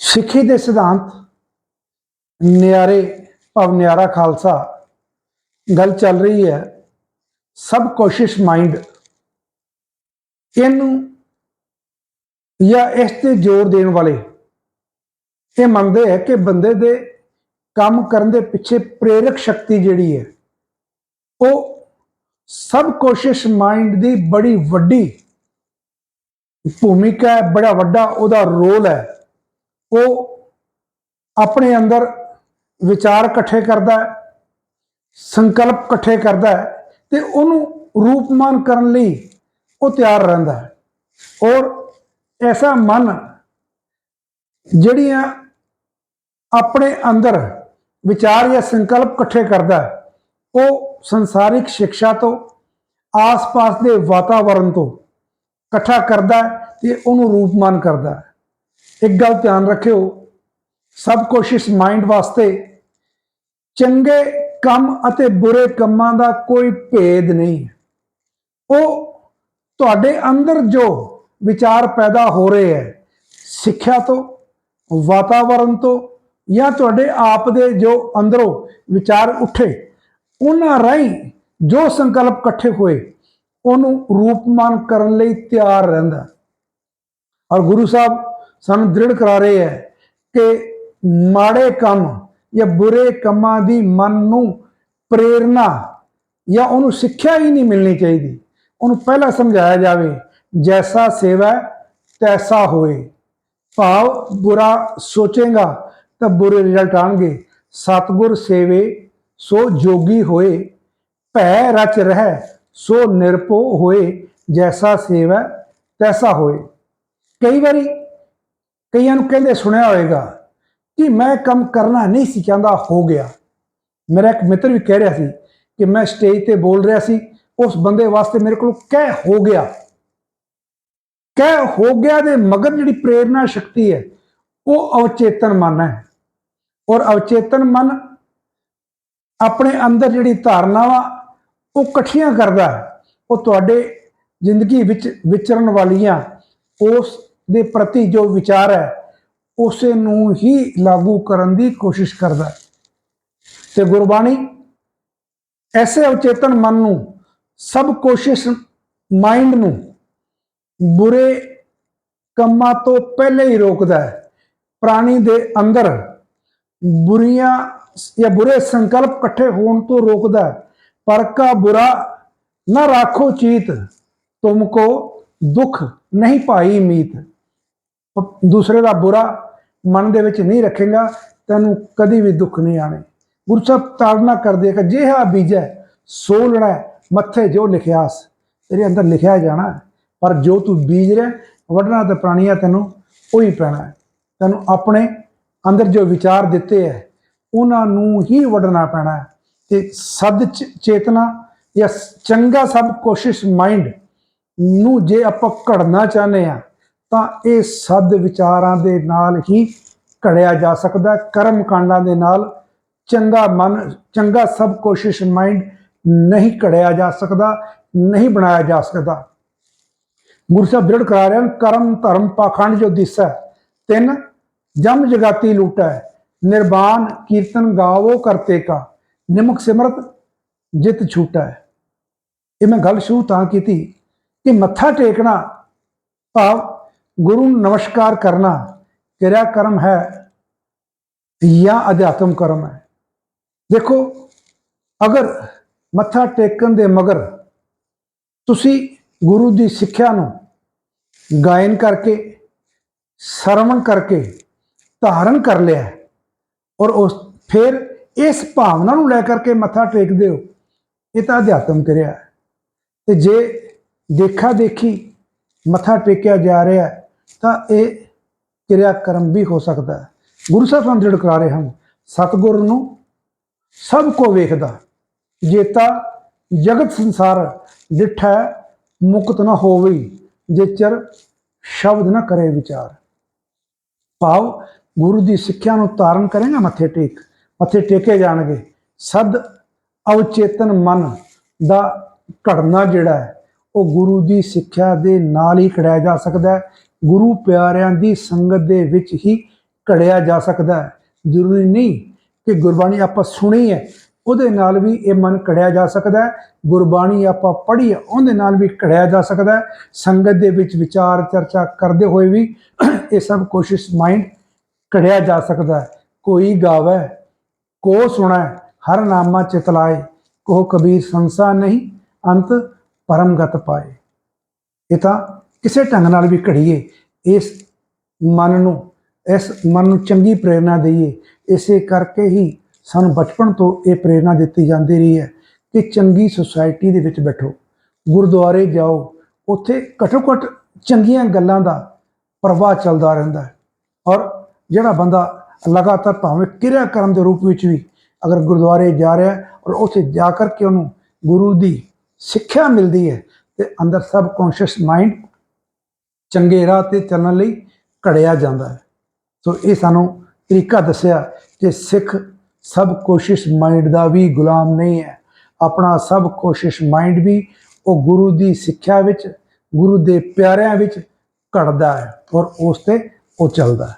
ਸਿੱਖੀ ਦੇ ਸਿਧਾਂਤ, ਨਿਆਰੇ, ਭਾਵ ਨਿਆਰਾ ਖਾਲਸਾ, ਗੱਲ ਚੱਲ ਰਹੀ ਹੈ, ਸਭ ਕੋਸ਼ਿਸ਼ ਮਾਈਂਡ, ਇਹਨੂੰ ਜਾਂ ਇਸ ਤੇ ਜ਼ੋਰ ਦੇਣ ਵਾਲੇ, ਇਹ ਮੰਨਦੇ ਹੈ ਕਿ ਬੰਦੇ ਦੇ ਕੰਮ ਕਰਨ ਦੇ ਪਿੱਛੇ ਪ੍ਰੇਰਕ ਸ਼ਕਤੀ ਜਿਹੜੀ ਹੈ, ਉਹ ਸਭ ਕੋਸ਼ਿਸ਼ ਮਾਈਂਡ ਦੀ ਬੜੀ ਵੱਡੀ ਭੂਮਿਕਾ ਹੈ, ਬੜਾ ਵੱਡਾ ਉਹਦਾ ਰੋਲ ਹੈ। ਉਹ ਆਪਣੇ ਅੰਦਰ ਵਿਚਾਰ ਇਕੱਠੇ ਕਰਦਾ ਹੈ, ਸੰਕਲਪ ਇਕੱਠੇ ਕਰਦਾ ਹੈ ਤੇ ਉਹਨੂੰ ਰੂਪਮਾਨ ਕਰਨ ਲਈ ਉਹ ਤਿਆਰ ਰਹਿੰਦਾ ਹੈ। ਔਰ ਐਸਾ ਮਨ ਜਿਹੜੀਆਂ ਆਪਣੇ ਅੰਦਰ ਵਿਚਾਰ ਜਾਂ ਸੰਕਲਪ ਇਕੱਠੇ ਕਰਦਾ ਹੈ, ਉਹ ਸੰਸਾਰਿਕ ਸਿੱਖਿਆ ਤੋਂ, ਆਸ-ਪਾਸ ਦੇ ਵਾਤਾਵਰਣ ਤੋਂ ਇਕੱਠਾ ਕਰਦਾ ਹੈ ਤੇ ਉਹਨੂੰ ਰੂਪਮਾਨ ਕਰਦਾ ਹੈ। ਇੱਕ ਗੱਲ ਧਿਆਨ ਰੱਖਿਓ, ਸਭ ਕੋਸ਼ਿਸ਼ ਮਾਈਂਡ ਵਾਸਤੇ, ਚੰਗੇ ਕੰਮ ਅਤੇ ਬੁਰੇ ਕੰਮਾਂ ਦਾ ਕੋਈ ਭੇਦ ਨਹੀਂ। ਉਹ ਤੁਹਾਡੇ ਅੰਦਰ ਜੋ ਵਿਚਾਰ ਪੈਦਾ ਹੋ ਰਹੇ ਹੈ, ਸਿੱਖਿਆ ਤੋਂ ਵਾਤਾਵਰਣ ਤੋਂ ਜਾਂ ਤੁਹਾਡੇ ਆਪ ਦੇ ਜੋ ਅੰਦਰੋਂ ਵਿਚਾਰ ਉੱਠੇ, ਉਹਨਾਂ ਰਾਹੀਂ ਜੋ ਸੰਕਲਪ ਇਕੱਠੇ ਹੋਏ, ਉਹਨੂੰ ਰੂਪਮਾਨ ਕਰਨ ਲਈ ਤਿਆਰ ਰਹਿੰਦਾ। ਔਰ ਗੁਰੂ ਸਾਹਿਬ ਸਾਨੂੰ ਦ੍ਰਿੜ ਕਰਾ ਰਹੇ ਹੈ ਕਿ ਮਾੜੇ ਕੰਮ ਜਾਂ ਬੁਰੇ ਕੰਮਾਂ ਦੀ ਮਨ ਨੂੰ ਪ੍ਰੇਰਣਾ ਜਾਂ ਉਹਨੂੰ ਸਿੱਖਿਆ ਹੀ ਨਹੀਂ ਮਿਲਣੀ ਚਾਹੀਦੀ। ਉਹਨੂੰ ਪਹਿਲਾਂ ਸਮਝਾਇਆ ਜਾਵੇ, ਜੈਸਾ ਸੇਵਾ ਤੈਸਾ ਹੋਏ। ਭਾਵ ਬੁਰਾ ਸੋਚੇਗਾ ਤਾਂ ਬੁਰੇ ਰਿਜ਼ਲਟ ਆਣਗੇ। ਸਤਗੁਰ ਸੇਵੇ, ਸੋ ਜੋਗੀ ਹੋਏ। ਭੈ ਰਚ ਰਹਿ, ਸੋ ਨਿਰਪੋ ਹੋਏ। ਜੈਸਾ ਸੇਵਾ ਤੈਸਾ ਹੋਏ। ਕਈ ਵਾਰੀ ਕਈਆਂ ਨੂੰ ਕਹਿੰਦੇ ਸੁਣਿਆ ਹੋਵੇਗਾ ਕਿ ਮੈਂ ਕੰਮ ਕਰਨਾ ਨਹੀਂ ਸੀ ਚਾਹੁੰਦਾ, ਹੋ ਗਿਆ। ਮੇਰਾ ਇੱਕ ਮਿੱਤਰ ਵੀ ਕਹਿ ਰਿਹਾ ਸੀ ਕਿ ਮੈਂ ਸਟੇਜ ਤੇ ਬੋਲ ਰਿਹਾ ਸੀ, ਉਸ ਬੰਦੇ ਵਾਸਤੇ ਮੇਰੇ ਕੋਲ ਕਹਿ ਹੋ ਗਿਆ। ਕਹਿ ਹੋ ਗਿਆ ਦੇ ਮਗਰ ਜਿਹੜੀ ਪ੍ਰੇਰਣਾ ਸ਼ਕਤੀ ਹੈ, ਉਹ ਅਵਚੇਤਨ ਮਨ ਹੈ। ਔਰ ਅਵਚੇਤਨ ਮਨ ਆਪਣੇ ਅੰਦਰ ਜਿਹੜੀ ਧਾਰਨਾਵਾਂ, ਉਹ ਇਕੱਠੀਆਂ ਕਰਦਾ ਉਹ ਤੁਹਾਡੇ ਜ਼ਿੰਦਗੀ ਵਿੱਚ ਵਿਚਰਨ ਵਾਲੀਆਂ ਉਸ ਦੇ ਪ੍ਰਤੀ ਜੋ ਵਿਚਾਰ ਹੈ, ਉਸੇ ਨੂੰ ਹੀ ਲਾਗੂ ਕਰਨ ਦੀ ਕੋਸ਼ਿਸ਼ ਕਰਦਾ ਹੈ। ਤੇ ਗੁਰਬਾਣੀ ਐਸੇ ਅਵਚੇਤਨ ਮਨ ਨੂੰ, ਸਭ ਕੋਸ਼ਿਸ਼ ਮਾਈਂਡ ਨੂੰ ਬੁਰੇ ਕੰਮਾਂ ਤੋਂ ਪਹਿਲੇ ਹੀ ਰੋਕਦਾ ਹੈ। ਪ੍ਰਾਣੀ ਦੇ ਅੰਦਰ ਬੁਰੀਆਂ ਜਾਂ ਬੁਰੇ ਸੰਕਲਪ ਇਕੱਠੇ ਹੋਣ ਤੋਂ ਰੋਕਦਾ ਹੈ। ਪਰ ਕਾ ਬੁਰਾ ਨਾ ਰੱਖੋ ਚੀਤ, ਤੁਮਕੋ ਦੁੱਖ ਨਹੀਂ ਭਾਈ ਮੀਤ। ਦੂਸਰੇ ਦਾ ਬੁਰਾ ਮਨ ਦੇ ਵਿੱਚ ਨਹੀਂ ਰੱਖੇਗਾ, ਤੈਨੂੰ ਕਦੀ ਵੀ ਦੁੱਖ ਨਹੀਂ ਆਣੇ। ਗੁਰੂ ਸਾਹਿਬ ਤਾੜਨਾ ਕਰਦੇ ਕਿ ਜਿਹਾ ਬੀਜੈ, ਸੋ ਲੜਾ, ਮੱਥੇ ਜੋ ਲਿਖਿਆਸ ਤੇਰੇ ਅੰਦਰ ਲਿਖਿਆ ਜਾਣਾ ਪਰ ਜੋ ਤੂੰ ਬੀਜ ਰਿਹਾ, ਵੱਢਣਾ ਤੇ ਪ੍ਰਾਣੀਆਂ ਤੈਨੂੰ ਉਹੀ ਪੈਣਾ ਤੈਨੂੰ ਆਪਣੇ ਅੰਦਰ ਜੋ ਵਿਚਾਰ ਦਿੱਤੇ ਹੈ ਉਹਨਾਂ ਨੂੰ ਹੀ ਵੱਢਣਾ ਪੈਣਾ ਹੈ। ਤੇ ਸਦ ਚੇਤਨਾ ਜਾਂ ਚੰਗਾ ਸਭ ਕੋਸ਼ਿਸ਼ ਮਾਈਂਡ ਨੂੰ ਜੇ ਆਪਾਂ ਘੜਨਾ ਚਾਹੁੰਦੇ ਆ ਤਾਂ ਇਹ ਸਦ ਵਿਚਾਰਾਂ ਦੇ ਨਾਲ ਹੀ ਘੜਿਆ ਜਾ ਸਕਦਾ ਕਰਮ ਕਾਂਡਾਂ ਦੇ ਨਾਲ ਚੰਗਾ ਮਨ, ਚੰਗਾ ਸਭ ਕੋਸ਼ਿਸ਼ ਮਾਈਂਡ ਨਹੀਂ ਘੜਿਆ ਜਾ ਸਕਦਾ, ਨਹੀਂ ਬਣਾਇਆ ਜਾ ਸਕਦਾ। ਗੁਰੂ ਸਾਹਿਬ ਦ੍ਰਿੜ ਕਰਾ ਰਹੇ ਹਨ, ਕਰਮ ਧਰਮ ਪਾਖੰਡ ਜੋ ਦਿਸੈ ਤਿੰਨ ਜਮ ਜਗਾਤੀ ਲੂਟੈ ਨਿਰਵਾਨ ਕੀਰਤਨ ਗਾਵੋ ਕਰਤੇ ਕਾ ਨਿਮਕ ਸਿਮਰਤ ਜਿਤ ਛੂਟੈ ਇਹ ਮੈਂ ਗੱਲ ਸ਼ੁਰੂ ਤਾਂ ਕੀਤੀ ਕਿ ਮੱਥਾ ਟੇਕਣਾ ਭਾਵ ਗੁਰੂ ਨੂੰ ਨਮਸਕਾਰ ਕਰਨਾ ਕਿਰਿਆ ਕਰਮ ਹੈ ਜਾਂ ਅਧਿਆਤਮ ਕਰਮ ਹੈ। ਦੇਖੋ, ਅਗਰ ਮੱਥਾ ਟੇਕਣ ਦੇ ਮਗਰ ਤੁਸੀਂ ਗੁਰੂ ਦੀ ਸਿੱਖਿਆ ਨੂੰ ਗਾਇਨ ਕਰਕੇ, ਸਰਵਣ ਕਰਕੇ ਧਾਰਨ ਕਰ ਲਿਆ ਔਰ ਉਸ ਫਿਰ ਇਸ ਭਾਵਨਾ ਨੂੰ ਲੈ ਕਰਕੇ ਮੱਥਾ ਟੇਕਦੇ ਹੋ, ਇਹ ਤਾਂ ਅਧਿਆਤਮ ਕਿਰਿਆ ਹੈ। ਤੇ ਜੇ ਦੇਖਾ ਦੇਖੀ ਮੱਥਾ ਟੇਕਿਆ ਜਾ ਰਿਹਾ ਹੈ ਤਾਂ ਇਹ ਕਿਰਿਆ ਕਰਮ ਵੀ ਹੋ ਸਕਦਾ ਹੈ। ਗੁਰੂ ਸਾਹਿਬ ਸਾਨੂੰ ਦ੍ਰਿੜ ਕਰਾ ਰਹੇ ਹਨ, ਸਤਿਗੁਰ ਨੂੰ ਸਭ ਕੋ ਵੇਖਦਾ ਜੇਤਾ ਜਗਤ ਸੰਸਾਰ ਮੁਕਤ ਨਾ ਹੋਵੇ ਜੇ ਚਰ ਸ਼ਬਦ ਨਾ ਕਰੇ ਵਿਚਾਰ। ਭਾਵ ਗੁਰੂ ਦੀ ਸਿੱਖਿਆ ਨੂੰ ਧਾਰਨ ਕਰੇਗਾ ਮੱਥੇ ਟੇਕ, ਮੱਥੇ ਟੇਕੇ ਜਾਣਗੇ। ਸਦ ਅਵਚੇਤਨ ਮਨ ਦਾ ਘੜਨਾ ਜਿਹੜਾ ਹੈ, ਉਹ ਗੁਰੂ ਦੀ ਸਿੱਖਿਆ ਦੇ ਨਾਲ ਹੀ ਖੜਿਆ ਜਾ ਸਕਦਾ ਹੈ। ਗੁਰੂ ਪਿਆਰਿਆਂ ਦੀ ਸੰਗਤ ਦੇ ਵਿੱਚ ਹੀ ਘੜਿਆ ਜਾ ਸਕਦਾ ਹੈ। ਜ਼ਰੂਰੀ ਨਹੀਂ ਕਿ ਗੁਰਬਾਣੀ ਆਪਾਂ ਸੁਣੀ ਹੈ, ਉਹਦੇ ਨਾਲ ਵੀ ਇਹ ਮਨ ਘੜਿਆ ਜਾ ਸਕਦਾ ਹੈ। ਗੁਰਬਾਣੀ ਆਪਾਂ ਪੜ੍ਹੀ ਹੈ ਉਹਦੇ ਨਾਲ ਵੀ ਘੜਿਆ ਜਾ ਸਕਦਾ ਹੈ। ਸੰਗਤ ਦੇ ਵਿੱਚ ਵਿਚਾਰ ਚਰਚਾ ਕਰਦੇ ਹੋਏ ਵੀ ਇਹ ਸਭ ਕੋਸ਼ਿਸ਼ ਮਾਈਂਡ ਘੜਿਆ ਜਾ ਸਕਦਾ ਹੈ। ਕੋਈ ਗਾਵੇ, ਕੋ ਸੁਣੈ, ਹਰ ਨਾਮਾ ਚਿਤਲਾਏ ਕੋ ਕਬੀਰ ਸੰਸਾ ਨਹੀਂ, ਅੰਤ ਪਰਮਗਤ ਪਾਏ। ਇਹ ਤਾਂ ਕਿਸੇ ਢੰਗ ਨਾਲ ਵੀ ਘੜੀਏ, ਇਸ ਮਨ ਨੂੰ, ਇਸ ਮਨ ਨੂੰ ਚੰਗੀ ਪ੍ਰੇਰਣਾ ਦਈਏ, ਇਸੇ ਕਰਕੇ ਹੀ ਸਾਨੂੰ ਬਚਪਨ ਤੋਂ ਇਹ ਪ੍ਰੇਰਣਾ ਦਿੱਤੀ ਜਾਂਦੀ ਰਹੀ ਹੈ ਕਿ ਚੰਗੀ ਸੁਸਾਇਟੀ ਦੇ ਵਿੱਚ ਬੈਠੋ। ਗੁਰਦੁਆਰੇ ਜਾਓ, ਉੱਥੇ ਘੱਟੋ ਘੱਟ ਚੰਗੀਆਂ ਗੱਲਾਂ ਦਾ ਪ੍ਰਵਾਹ ਚੱਲਦਾ ਰਹਿੰਦਾ ਹੈ। ਔਰ ਜਿਹੜਾ ਬੰਦਾ ਲਗਾਤਾਰ ਭਾਵੇਂ ਕਿਰਿਆ ਕਰਨ ਦੇ ਰੂਪ ਵਿੱਚ ਵੀ ਅਗਰ ਗੁਰਦੁਆਰੇ ਜਾ ਰਿਹਾ ਔਰ ਉੱਥੇ ਜਾ ਕਰਕੇ ਉਹਨੂੰ ਗੁਰੂ ਦੀ ਸਿੱਖਿਆ ਮਿਲਦੀ ਹੈ, ਤੇ ਅੰਦਰ ਸਬ ਕੌਂਸ਼ੀਅਸ ਮਾਈਂਡ ਚੰਗੇ ਰਾਹ ਤੇ ਚੱਲਣ ਲਈ ਘੜਿਆ ਜਾਂਦਾ ਹੈ। ਸੋ ਇਹ ਸਾਨੂੰ ਤਰੀਕਾ ਦੱਸਿਆ ਕਿ ਸਿੱਖ ਸਭ ਕੋਸ਼ਿਸ਼ ਮਾਈਂਡ ਦਾ ਵੀ ਗੁਲਾਮ ਨਹੀਂ ਹੈ। ਆਪਣਾ ਸਭ ਕੋਸ਼ਿਸ਼ ਮਾਈਂਡ ਵੀ ਉਹ ਗੁਰੂ ਦੀ ਸਿੱਖਿਆ ਵਿੱਚ, ਗੁਰੂ ਦੇ ਪਿਆਰਿਆਂ ਵਿੱਚ ਘੜਦਾ ਹੈ ਔਰ ਉਸ ਤੇ ਉਹ ਚੱਲਦਾ ਹੈ।